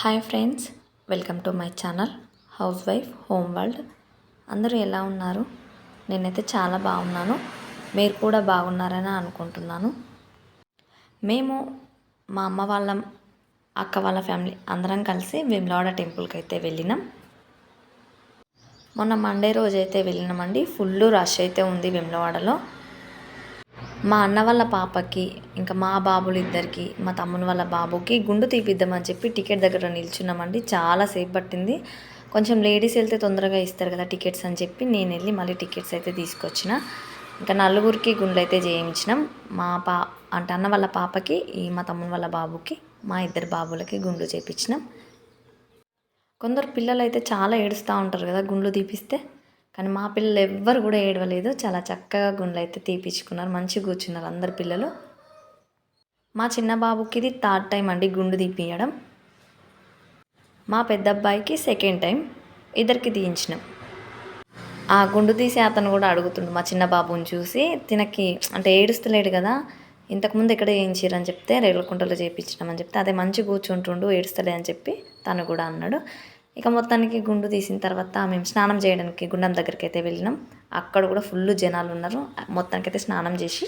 Hi friends welcome to my channel house wife home world. అందరూ ఎలా ఉన్నారు? నేనైతే చాలా బాగున్నాను. మీరు కూడా బాగున్నారని అనుకుంటున్నాను. మేము మా అమ్మ వాళ్ళ అక్క వాళ్ళ ఫ్యామిలీ అందరం కలిసి విమ్లాడ టెంపుల్కి అయితే వెళ్ళినాం. మొన్న మండే రోజు అయితే వెళ్ళినామండి. ఫుల్ రష్ అయితే ఉంది విమ్లవాడలో. మా అన్న వాళ్ళ పాపకి ఇంకా మా బాబులు ఇద్దరికి మా తమ్ముని వాళ్ళ బాబుకి గుండు తీపిద్దామని చెప్పి టికెట్ దగ్గర నిల్చున్నామండి. చాలాసేపు పట్టింది. కొంచెం లేడీస్ వెళ్తే తొందరగా ఇస్తారు కదా టికెట్స్ అని చెప్పి నేను వెళ్ళి మళ్ళీ టికెట్స్ అయితే తీసుకొచ్చిన. ఇంకా నలుగురికి గుండ్లు అయితే చేయించినాం. మా పా అంటే అన్న వాళ్ళ పాపకి ఈ మా తమ్ముని వాళ్ళ బాబుకి మా ఇద్దరు బాబులకి గుండ్లు చేయించినాం కొందరు పిల్లలు అయితే చాలా ఏడుస్తూ ఉంటారు కదా గుండ్లు తీపిస్తే. కానీ మా పిల్లలు ఎవ్వరు కూడా ఏడవలేదు. చాలా చక్కగా గుండ్లు అయితే తీపించుకున్నారు మంచిగా కూర్చున్నారు అందరు పిల్లలు. మా చిన్న బాబుకి ఇది థర్డ్ టైం అండి గుండు తీపియడం మా పెద్ద అబ్బాయికి సెకండ్ టైం ఇద్దరికి తీయించినాం. ఆ గుండు తీసి అతను కూడా అడుగుతుండు మా చిన్న బాబుని చూసి తినకి అంటే ఏడుస్తలేడు కదా ఇంతకుముందు ఎక్కడ చేయించారు అని చెప్తే రేగులకుంటలో చేయించినాం చెప్తే అదే మంచి కూర్చుంటుండు ఏడుస్తలే అని చెప్పి తను కూడా అన్నాడు. ఇక మొత్తానికి గుండు తీసిన తర్వాత మేము స్నానం చేయడానికి గుండం దగ్గరికి అయితే వెళ్ళినాం. అక్కడ కూడా ఫుల్ జనాలు ఉన్నారు. మొత్తానికి అయితే స్నానం చేసి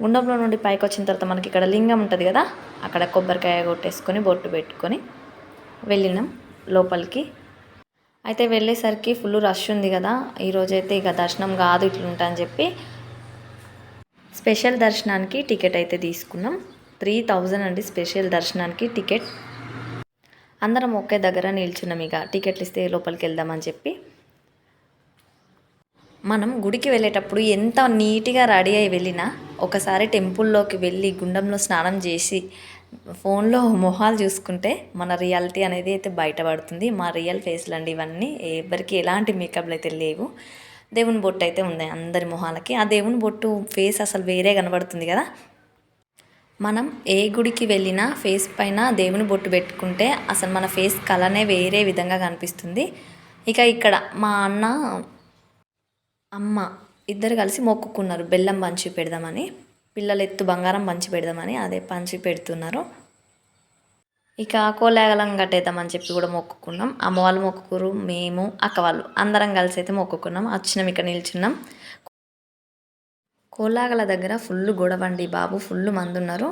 గుండంలో నుండి పైకి వచ్చిన తర్వాత మనకి ఇక్కడ లింగం ఉంటుంది కదా అక్కడ కొబ్బరికాయ కొట్టేసుకొని బొట్టు పెట్టుకొని వెళ్ళినాం లోపలికి. అయితే వెళ్ళేసరికి ఫుల్ రష్ ఉంది కదా ఈరోజైతే ఇక దర్శనం కాదు ఇట్లుంటా అని చెప్పి స్పెషల్ దర్శనానికి టికెట్ అయితే తీసుకున్నాం. త్రీ థౌజండ్ అండి స్పెషల్ దర్శనానికి టికెట్. అందరం ఒకే దగ్గర నిల్చున్నాం ఇక. టికెట్లు ఇస్తే లోపలికి వెళ్దామని చెప్పి. మనం గుడికి వెళ్ళేటప్పుడు ఎంత నీట్గా రెడీ అయి వెళ్ళినా ఒకసారి టెంపుల్లోకి వెళ్ళి గుండంలో స్నానం చేసి ఫోన్లో మొహాలు చూసుకుంటే మన రియాలిటీ అనేది అయితే బయటపడుతుంది. మా రియల్ ఫేస్లు అండి ఇవన్నీ. ఎవరికి ఎలాంటి మేకప్లు అయితే లేవు. దేవుని బొట్టు అయితే ఉంది అందరి మొహాలకి. ఆ దేవుని బొట్టు ఫేస్ అసలు వేరే కనబడుతుంది కదా. మనం ఏ గుడికి వెళ్ళినా ఫేస్ పైన దేవుని బొట్టు పెట్టుకుంటే అసలు మన ఫేస్ కలనే వేరే విధంగా కనిపిస్తుంది. ఇక ఇక్కడ మా అన్న అమ్మ ఇద్దరు కలిసి మొక్కుకున్నారు. బెల్లం పంచి పెడదామని పిల్లలు ఎత్తు బంగారం పంచి పెడదామని అదే పంచి పెడుతున్నారు. ఇక కోలాగలం కట్టేద్దామని చెప్పి కూడా మొక్కుకున్నాం. అమ్మ వాళ్ళు మొక్కుకురు మేము అక్క వాళ్ళు అందరం కలిసి అయితే మొక్కుకున్నాం. వచ్చినాం ఇక్కడ నిల్చున్నాం. కోలాగల దగ్గర ఫుల్ గొడవండి బాబు ఫుల్ మంది ఉన్నారు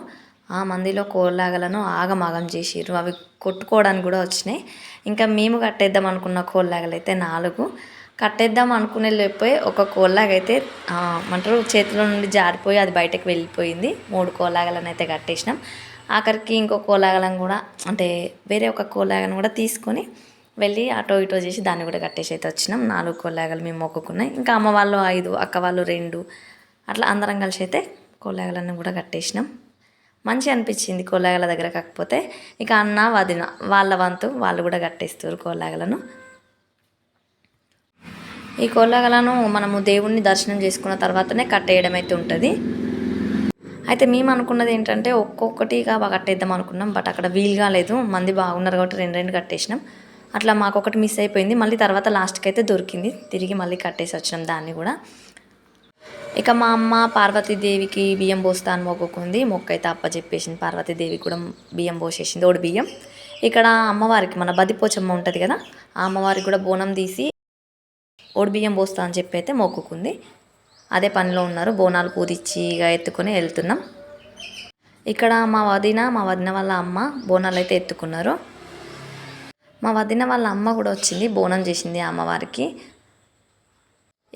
ఆ మందిలో కోలాగలను ఆగమాగం చేసిర్రు. అవి కొట్టుకోవడానికి కూడా వచ్చినాయి. ఇంకా మేము కట్టేద్దాం అనుకున్న కోలాగలు అయితే నాలుగు. కట్టేద్దాం అనుకునే లేకపోయి ఒక కోలాగైతే అంటారు చేతిలో నుండి జారిపోయి అది బయటకు వెళ్ళిపోయింది. మూడు కోలాగలను అయితే కట్టేసినాం. ఆఖరికి ఇంకో కోలాగలను కూడా అంటే వేరే ఒక కోలాగను కూడా తీసుకొని వెళ్ళి అటో ఇటో చేసి దాన్ని కూడా కట్టేసి అయితే వచ్చినాం. నాలుగు కోలాగలు మేము మొక్కుకున్నాయి ఇంకా అమ్మ వాళ్ళు ఐదు అక్క వాళ్ళు రెండు అట్లా అందరం కలిసి అయితే కోలాగలన్నీ కూడా కట్టేసినాం. మంచి అనిపించింది కోలాగల దగ్గర కాకపోతే ఇక అన్న వదిన వాళ్ళ వంతు వాళ్ళు కూడా కట్టేస్తారు కోలాగలను ఈ కోలాగలను మనము దేవుణ్ణి దర్శనం చేసుకున్న తర్వాతనే కట్టేయడం అయితే ఉంటుంది. అయితే మేము అనుకున్నది ఏంటంటే ఒక్కొక్కటిగా కట్టేద్దాం అనుకున్నాం బట్ అక్కడ వీలు కాలేదు. మంది బాగున్నారు కాబట్టి రెండు రెండు కట్టేసినాం. అట్లా మాకు ఒకటి మిస్ అయిపోయింది. మళ్ళీ తర్వాత లాస్ట్కి అయితే దొరికింది. తిరిగి మళ్ళీ కట్టేసి వచ్చినాం దాన్ని కూడా. ఇక మా అమ్మ పార్వతీదేవికి బియ్యం పోస్తా అని మొక్కుకుంది. మొక్క అయితే అప్ప చెప్పేసింది. పార్వతీదేవి కూడా బియ్యం పోసేసింది. ఓడి బియ్యం. ఇక్కడ అమ్మవారికి మన బదిపోచమ్మ ఉంటుంది కదా ఆ అమ్మవారికి కూడా బోనం తీసి ఓడి బియ్యం పోస్తా అని చెప్పి అయితే మొక్కుకుంది. అదే పనిలో ఉన్నారు. బోనాలు పూదిచ్చి ఇక ఎత్తుకొని వెళ్తున్నాం. ఇక్కడ మా వదిన మా వదిన వాళ్ళ అమ్మ బోనాలు అయితే ఎత్తుకున్నారు. మా వదిన వాళ్ళ అమ్మ కూడా వచ్చింది బోనం చేసింది అమ్మవారికి.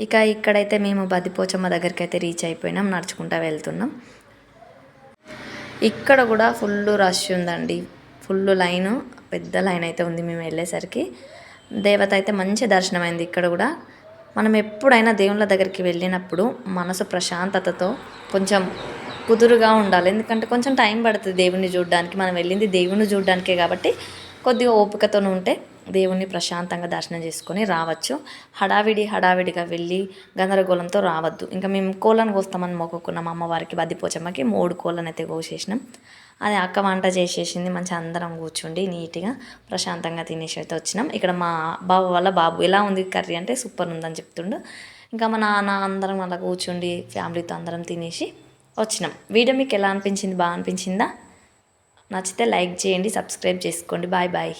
ఇక ఇక్కడైతే మేము బద్దిపోచమ్మ దగ్గరికి అయితే రీచ్ అయిపోయినాం నడుచుకుంటూ వెళ్తున్నాం. ఇక్కడ కూడా ఫుల్ రష్ ఉందండి. ఫుల్ లైను పెద్ద లైన్ అయితే ఉంది మేము వెళ్ళేసరికి. దేవత అయితే మంచి దర్శనం అయింది ఇక్కడ కూడా. మనం ఎప్పుడైనా దేవుళ్ళ దగ్గరికి వెళ్ళినప్పుడు మనసు ప్రశాంతతతో కొంచెం కుదురుగా ఉండాలి. ఎందుకంటే కొంచెం టైం పడుతుంది దేవుణ్ణి చూడడానికి. మనం వెళ్ళింది దేవుణ్ణి చూడడానికే కాబట్టి కొద్దిగా ఓపికతో ఉంటే దేవుణ్ణి ప్రశాంతంగా దర్శనం చేసుకొని రావచ్చు. హడావిడి హడావిడిగా వెళ్ళి గందరగోళంతో రావద్దు. ఇంకా మేము కోళ్ళను కోస్తామని మొక్కుకున్నాం అమ్మవారికి బద్దిపోచమ్మకి మూడు కోళ్ళని అయితే కోసేసినాం. అది అక్క వంట చేసేసింది. మంచి అందరం కూర్చుండి నీట్గా ప్రశాంతంగా తినేసి అయితే వచ్చినాం. ఇక్కడ మా బాబు వల్ల బాబు ఎలా ఉంది కర్రీ అంటే సూపర్ ఉందని చెప్తుండు. ఇంకా మా నాన్న అందరం అలా కూర్చుండి ఫ్యామిలీతో అందరం తినేసి వచ్చినాం. వీడియో మీకు ఎలా అనిపించింది? బాగా అనిపించిందా? నచ్చితే లైక్ చేయండి సబ్స్క్రైబ్ చేసుకోండి. Bye bye.